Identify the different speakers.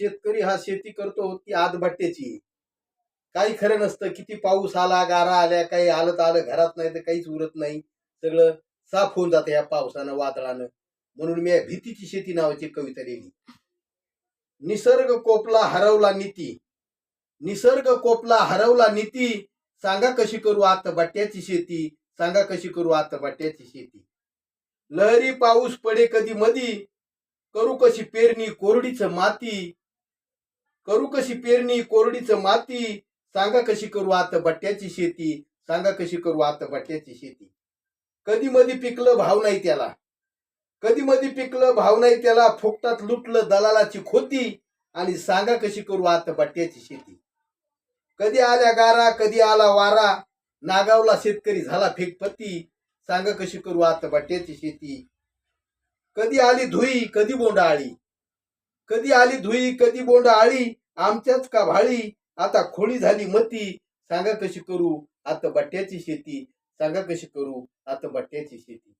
Speaker 1: शेतकरी हा शेती करतो ती आदबट्ट्याची काही खरं नसतं किती पाऊस आला गारा आल्या काही आलं तर आलं घरात नाही तर काहीच उरत नाही. सगळं साफ होऊन जातं या पावसानं वादळानं. म्हणून मी या भीतीची शेती नावाची कविता लिहिली. निसर्ग कोपला हरवला नीती. निसर्ग कोपला हरवला नीती. सांगा कशी करू आता बट्ट्याची शेती? सांगा कशी करू आता बट्ट्याची शेती? लहरी पाऊस पडे कधी मधी. करू कशी पेरणी कोरडीच माती. करू कशी पेरणी कोरडीचं माती सांगा कशी करू आता बट्ट्याची शेती सांगा कशी करू आता बट्ट्याची शेती. कधी मधी पिकलं भाव नाही त्याला. कधी मधी पिकलं भाव नाही त्याला फुकटात लुटलं दलालाची खोती आणि सांगा कशी करू आता बट्ट्याची शेती. कधी आल्या गारा कधी आला वारा नागावला शेतकरी झाला फेकपती सांगा कशी करू आता बट्ट्याची शेती. कधी आली धुई कधी बोंडाळी. कधी आली धुई कधी बोंड आळी आमच्याच का भाळी? आता खोळी झाली मती. सांगा कशी करू आता बट्ट्याची शेती? सांगा कशी करू आता बट्ट्याची शेती?